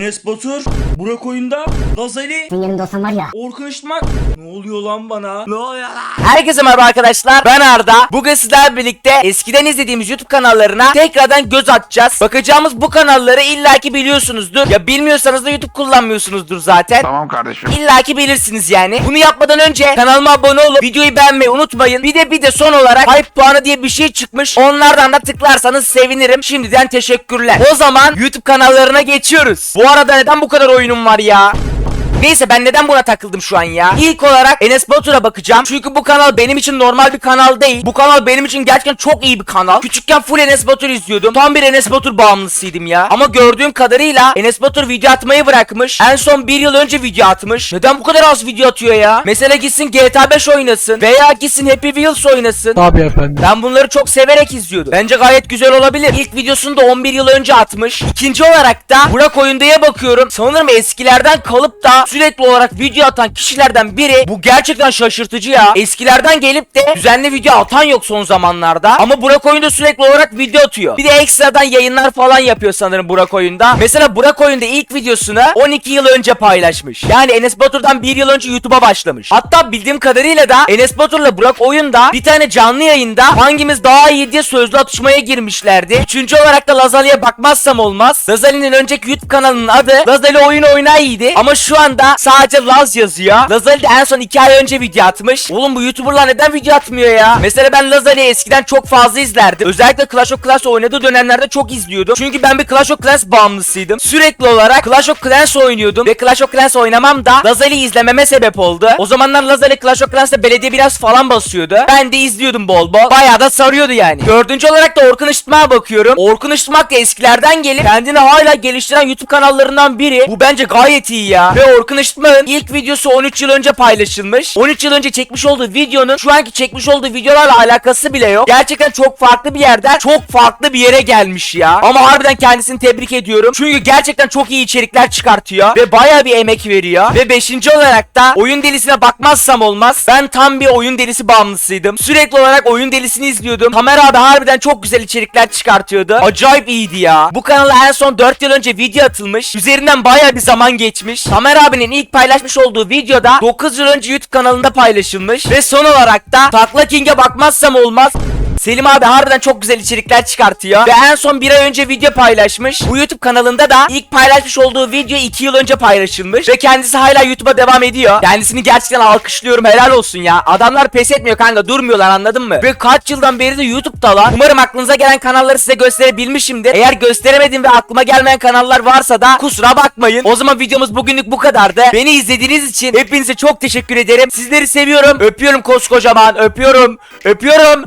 Enes Batur, Burak Oyunda, Gazali, Senin yanında olsam var ya. Orkun Işıtmak. Ne oluyor lan bana? Ne oluyor lan? Herkese merhaba arkadaşlar. Ben Arda. Bugün sizlerle birlikte eskiden izlediğimiz YouTube kanallarına tekrardan göz atacağız. Bakacağımız bu kanalları illaki biliyorsunuzdur. Ya bilmiyorsanız da YouTube kullanmıyorsunuzdur zaten. Tamam kardeşim. İllaki bilirsiniz yani. Bunu yapmadan önce kanalıma abone olup videoyu beğenmeyi unutmayın. Bir de bir de son olarak hype puanı diye bir şey çıkmış. Onlardan da tıklarsanız sevinirim. Şimdiden teşekkürler. O zaman YouTube kanallarına geçiyoruz. Bu arada neden bu kadar oyunum var ya? Neyse ben neden buna takıldım şu an ya? İlk olarak Enes Batur'a bakacağım. Çünkü bu kanal benim için normal bir kanal değil. Bu kanal benim için gerçekten çok iyi bir kanal. Küçükken full Enes Batur izliyordum. Tam bir Enes Batur bağımlısıydım ya. Ama gördüğüm kadarıyla Enes Batur video atmayı bırakmış. En son bir yıl önce video atmış. Neden bu kadar az video atıyor ya? Mesela gitsin GTA 5 oynasın. Veya gitsin Happy Wheels oynasın. Tabii efendim. Ben bunları çok severek izliyordum. Bence gayet güzel olabilir. İlk videosunu da 11 yıl önce atmış. İkinci olarak da Burak Oyunda'ya bakıyorum. Sanırım eskilerden kalıp da sürekli olarak video atan kişilerden biri. Bu gerçekten şaşırtıcı ya. Eskilerden gelip de düzenli video atan yok son zamanlarda. Ama Burak Oyunda sürekli olarak video atıyor. Bir de ekstradan yayınlar falan yapıyor sanırım Burak Oyunda. Mesela Burak Oyunda ilk videosunu 12 yıl önce paylaşmış. Yani Enes Batur'dan 1 yıl önce YouTube'a başlamış. Hatta bildiğim kadarıyla da Enes Batur'la Burak Oyunda bir tane canlı yayında hangimiz daha iyi diye sözlü atışmaya girmişlerdi. Üçüncü olarak da Lazali'ye bakmazsam olmaz. Lazali'nin önceki YouTube kanalının adı Lazali Oyun Oynayıydı. Ama şu anda sadece Laz yazıyor. Lazali de en son 2 ay önce video atmış. Oğlum bu YouTuber'lar neden video atmıyor ya? Mesela ben Lazali'yi eskiden çok fazla izlerdim. Özellikle Clash of Clans oynadığı dönemlerde çok izliyordum. Çünkü ben bir Clash of Clans bağımlısıydım. Sürekli olarak Clash of Clans oynuyordum. Ve Clash of Clans oynamam da Lazali'yi izlememe sebep oldu. O zamanlar Lazali Clash of Clans'ta belediye biraz falan basıyordu. Ben de izliyordum bol bol. Bayağı da sarıyordu yani. Dördüncü olarak da Orkun Işıtmak'a bakıyorum. Orkun Işıtmak da eskilerden gelip kendini hala geliştiren YouTube kanallarından biri. Bu bence gayet iyi ya. Ve Orkun Işıtmak'ın ilk videosu 13 yıl önce paylaşılmış. 13 yıl önce çekmiş olduğu videonun şu anki çekmiş olduğu videolarla alakası bile yok. Gerçekten çok farklı bir yerden çok farklı bir yere gelmiş ya. Ama harbiden kendisini tebrik ediyorum. Çünkü gerçekten çok iyi içerikler çıkartıyor ve bayağı bir emek veriyor. Ve 5. olarak da oyun delisine bakmazsam olmaz. Ben tam bir oyun delisi bağımlısıydım. Sürekli olarak oyun delisini izliyordum. Tamer abi harbiden çok güzel içerikler çıkartıyordu. Acayip iyiydi ya. Bu kanala en son 4 yıl önce video atılmış. Üzerinden bayağı bir zaman geçmiş. Tamer abinin ilk paylaşmış olduğu videoda 9 yıl önce YouTube kanalında paylaşılmış. Ve son olarak da Takla King'e bakmazsam olmaz. Selim abi harbiden çok güzel içerikler çıkartıyor. Ve en son bir ay önce video paylaşmış. Bu YouTube kanalında da ilk paylaşmış olduğu video 2 yıl önce paylaşılmış. Ve kendisi hala YouTube'a devam ediyor. Kendisini gerçekten alkışlıyorum helal olsun ya. Adamlar pes etmiyor kanka durmuyorlar anladın mı? Ve kaç yıldan beri de YouTube'dalar. Umarım aklınıza gelen kanalları size gösterebilmişimdir. Eğer gösteremedim ve aklıma gelmeyen kanallar varsa da kusura bakmayın. O zaman videomuz bugünlük bu kadardı. Beni izlediğiniz için hepinize çok teşekkür ederim. Sizleri seviyorum. Öpüyorum koskocaman. Öpüyorum. Öpüyorum.